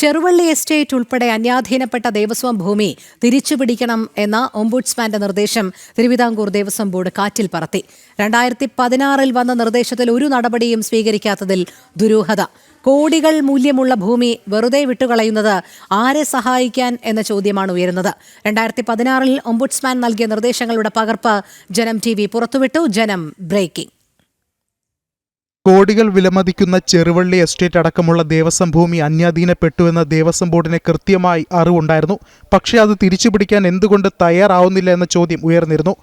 Cheruvally estate ഉൾപ്പെടെ അന്യാധീനപ്പെട്ട ദേവസ്വം ഭൂമി തിരിച്ചുപിടിക്കണം എന്ന ഒംബുഡ്സ്മാന്റെ നിർദ്ദേശം തിരുവിതാംകൂർ ദേവസ്വം ബോർഡ് കാറ്റിൽ പറത്തി. രണ്ടായിരത്തി പതിനാറിൽ വന്ന നിർദ്ദേശത്തിൽ ഒരു നടപടിയും സ്വീകരിക്കാത്തതിൽ ദുരൂഹത. കോടികൾ മൂല്യമുള്ള ഭൂമി വെറുതെ വിട്ടുകളയുന്നത് ആരെ സഹായിക്കാൻ എന്ന ചോദ്യമാണ് ഉയരുന്നത്. രണ്ടായിരത്തി പതിനാറിൽ ഒംബുഡ്സ്മാൻ നൽകിയ നിർദ്ദേശങ്ങളുടെ പകർപ്പ് ജനം ടി വി പുറത്തുവിട്ടു. ജനം ബ്രേക്കിംഗ്. കോടികൾ വിലമതിക്കുന്ന ചെറുവള്ളി എസ്റ്റേറ്റ് അടക്കമുള്ള ദേവസ്വം ഭൂമി അന്യാധീനപ്പെട്ടുവെന്ന ദേവസ്വം ബോർഡിന് കൃത്യമായി അറിവുണ്ടായിരുന്നു. പക്ഷേ അത് തിരിച്ചുപിടിക്കാൻ എന്തുകൊണ്ട് തയ്യാറാവുന്നില്ല എന്ന ചോദ്യം ഉയർന്നിരുന്നു.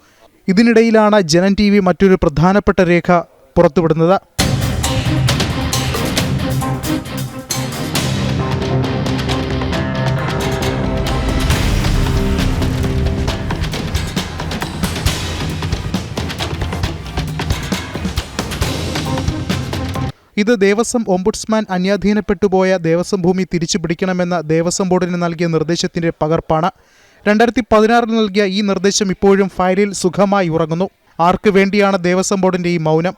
ഇതിനിടയിലാണ് ജനൻ ടി മറ്റൊരു പ്രധാനപ്പെട്ട രേഖ പുറത്തുവിടുന്നത്. ഇത് ദേവസ്വം ഒംബുഡ്സ്മാൻ അന്യാധീനപ്പെട്ടുപോയ ദേവസ്വം ഭൂമി തിരിച്ചു പിടിക്കണമെന്ന ദേവസ്വം ബോർഡിന് നൽകിയ നിർദ്ദേശത്തിന്റെ പകർപ്പാണ്. രണ്ടായിരത്തി പതിനാറിൽ നൽകിയ ഈ നിർദ്ദേശം ഇപ്പോഴും ഫയലിൽ സുഖമായി ഉറങ്ങുന്നു. ആർക്കു വേണ്ടിയാണ് ദേവസ്വം ബോർഡിന്റെ ഈ മൗനം?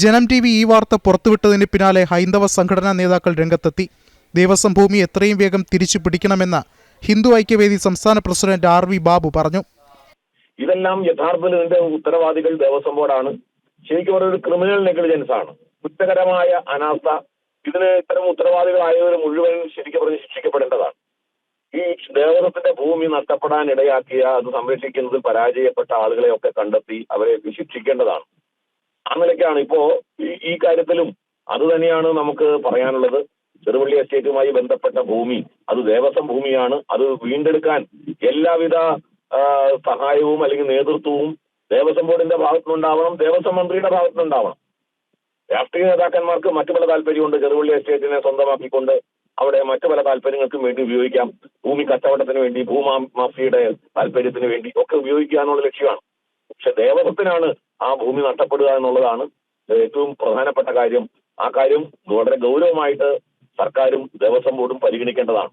ജനം ടി വി ഈ വാർത്ത പുറത്തുവിട്ടതിന് പിന്നാലെ ഹൈന്ദവ സംഘടനാ നേതാക്കൾ രംഗത്തെത്തി. ദേവസ്വം ഭൂമി എത്രയും വേഗം തിരിച്ചു പിടിക്കണമെന്ന് ഹിന്ദു ഐക്യവേദി സംസ്ഥാന പ്രസിഡന്റ് ആർ വി ബാബു പറഞ്ഞു. ഇതെല്ലാം യഥാർത്ഥത്തിൽ ഉത്തരവാദികൾ ദേവസ്വം ബോർഡാണ്. ശരിക്കും ഒരു ക്രിമിനൽ നെഗ്ലിജൻസ് ആണ്. കുറ്റകരമായ അനാസ്ഥ ഇതിന് ഇത്തരം ഉത്തരവാദികളായവർ മുഴുവൻ ശരിക്കും പറഞ്ഞ് ശിക്ഷിക്കപ്പെടേണ്ടതാണ്. ഈ ദേവസ്വത്തിന്റെ ഭൂമി നഷ്ടപ്പെടാൻ ഇടയാക്കിയ അത് സംരക്ഷിക്കുന്നതിൽ പരാജയപ്പെട്ട ആളുകളെയൊക്കെ കണ്ടെത്തി അവരെ ശിക്ഷിക്കേണ്ടതാണ്. നിലയ്ക്കാണ് ഇപ്പോ ഈ കാര്യത്തിലും അത് തന്നെയാണ് നമുക്ക് പറയാനുള്ളത്. ചെറുപള്ളി എസ്റ്റേറ്റുമായി ബന്ധപ്പെട്ട ഭൂമി അത് ദേവസ്വം ഭൂമിയാണ്. അത് വീണ്ടെടുക്കാൻ എല്ലാവിധ സഹായവും അല്ലെങ്കിൽ നേതൃത്വവും ദേവസ്വം ബോർഡിന്റെ ഭാഗത്തുനിന്നുണ്ടാവണം ദേവസ്വം മന്ത്രിയുടെ ഭാഗത്തുനിന്നുണ്ടാവണം. രാഷ്ട്രീയ നേതാക്കന്മാർക്ക് മറ്റു പല താല്പര്യമുണ്ട്. ചെറുപള്ളി എസ്റ്റേറ്റിനെ സ്വന്തമാക്കിക്കൊണ്ട് അവിടെ മറ്റു പല താല്പര്യങ്ങൾക്കും വേണ്ടി ഉപയോഗിക്കാം. ഭൂമി കച്ചവടത്തിന് വേണ്ടി ഭൂമാഫിയുടെ താല്പര്യത്തിന് വേണ്ടി ഒക്കെ ഉപയോഗിക്കുക എന്നുള്ള ലക്ഷ്യമാണ്. പക്ഷെ ദേവസ്വത്തിനാണ് ആ ഭൂമി നഷ്ടപ്പെടുക എന്നുള്ളതാണ് ഏറ്റവും പ്രധാനപ്പെട്ട കാര്യം. ആ കാര്യം വളരെ ഗൗരവമായിട്ട് സർക്കാരും ദേവസ്വം ബോർഡും പരിഗണിക്കേണ്ടതാണ്.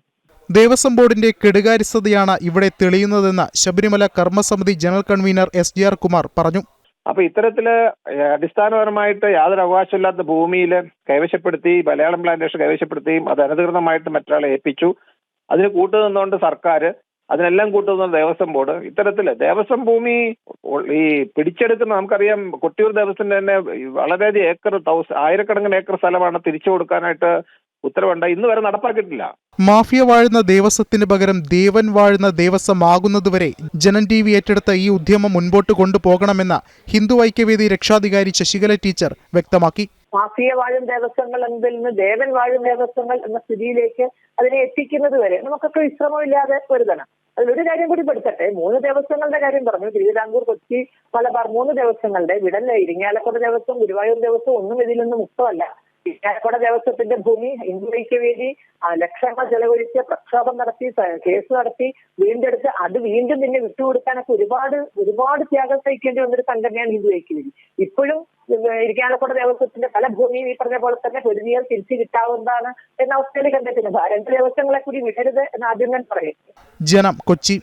ദേവസ്വം ബോർഡിന്റെ കെടുകാര്യസ്ഥതയാണ് ഇവിടെ തെളിയുന്നതെന്ന് Sabarimala കർമ്മസമിതി general convener S G R Kumar പറഞ്ഞു. അപ്പൊ ഇത്തരത്തിൽ അടിസ്ഥാനപരമായിട്ട് യാതൊരു അവകാശമില്ലാത്ത ഭൂമിയിൽ കൈവശപ്പെടുത്തി മലയാളം പ്ലാന്റേഷൻ കൈവശപ്പെടുത്തുകയും അത് അനധികൃതമായിട്ട് മറ്റൊരാളെ ഏൽപ്പിച്ചു. അതിന് കൂട്ടുനിന്നുകൊണ്ട് സർക്കാർ അതിനെല്ലാം കൂട്ടുന്ന ദേവസ്വം ബോർഡ്. ഇത്തരത്തിൽ ദേവസ്വം ഭൂമി ഈ പിടിച്ചെടുക്കുന്ന നമുക്കറിയാം കൊട്ടിയൂർ ദേവസ്വത്തിന്റെ തന്നെ വളരെയധികം ഏക്കർ ആയിരക്കണക്കിന് ഏക്കർ സ്ഥലമാണ് തിരിച്ചു കൊടുക്കാനായിട്ട് ഉത്തരവുണ്ട് ഇന്ന് വരെ നടപ്പാക്കിയിട്ടില്ല. മാഫിയ വാഴുന്ന ദേവസ്വത്തിന് പകരം ദേവൻ വാഴുന്ന ദേവസ്വം ആകുന്നതുവരെ ജനൻ ടി വി ഏറ്റെടുത്ത ഈ ഉദ്യമം മുൻപോട്ട് കൊണ്ടുപോകണമെന്ന ഹിന്ദു ഐക്യവേദി രക്ഷാധികാരി ശശികല ടീച്ചർ വ്യക്തമാക്കി. മാഫിയ വാഴും ദേവസ്വങ്ങൾ എന്നതിൽ നിന്ന് ദേവൻ വാഴും ദേവസ്വങ്ങൾ എന്ന സ്ഥിതിയിലേക്ക് അതിനെ എത്തിക്കുന്നത് വരെ നമുക്കൊക്കെ വിശ്രമമില്ലാതെ പൊരുതണം. അതിലൊരു കാര്യം കൂടി പെടുത്തട്ടെ. മൂന്ന് ദേവസ്വങ്ങളുടെ കാര്യം പറഞ്ഞു. തിരുവിതാംകൂർ കൊച്ചി മലബാർ മൂന്ന് ദേവസ്വങ്ങളുടെ വിടല്ല ഇരിങ്ങാലക്കുട ദേവസ്വം ഗുരുവായൂർ ദേവസ്വം ഒന്നും ഇതിൽ നിന്ന് മുക്തമല്ല. ഇരിങ്ങാലക്കുട ദേവസ്വത്തിന്റെ ഭൂമി ഇന്ത്യയ്ക്ക് വേണ്ടി ലക്ഷങ്ങൾ ചെലവഴിച്ച് പ്രക്ഷോഭം നടത്തി കേസ് നടത്തി വീണ്ടെടുത്ത് അത് വീണ്ടും നിന്നെ വിട്ടുകൊടുക്കാനൊക്കെ ഒരുപാട് ഒരുപാട് ത്യാഗം സഹിക്കേണ്ടി വന്നൊരു സംഘടനയാണ് ഇന്ത്യയ്ക്ക് വേണ്ടി. ഇപ്പോഴും ഏഹ്, ഇരിങ്ങാലക്കുട ദേവസ്വത്തിന്റെ പല ഭൂമിയും ഈ പറഞ്ഞ പോലെ തന്നെ പൊരുതിയാൽ തിരിച്ചു കിട്ടാവുന്നതാണ് എന്ന കണ്ടെത്തുന്നത് പിന്നെ രണ്ട് ദേവസ്വങ്ങളെ കൂടി വിടരുത് എന്ന് ആദ്യം ഞാൻ പറയും. ജനം കൊച്ചി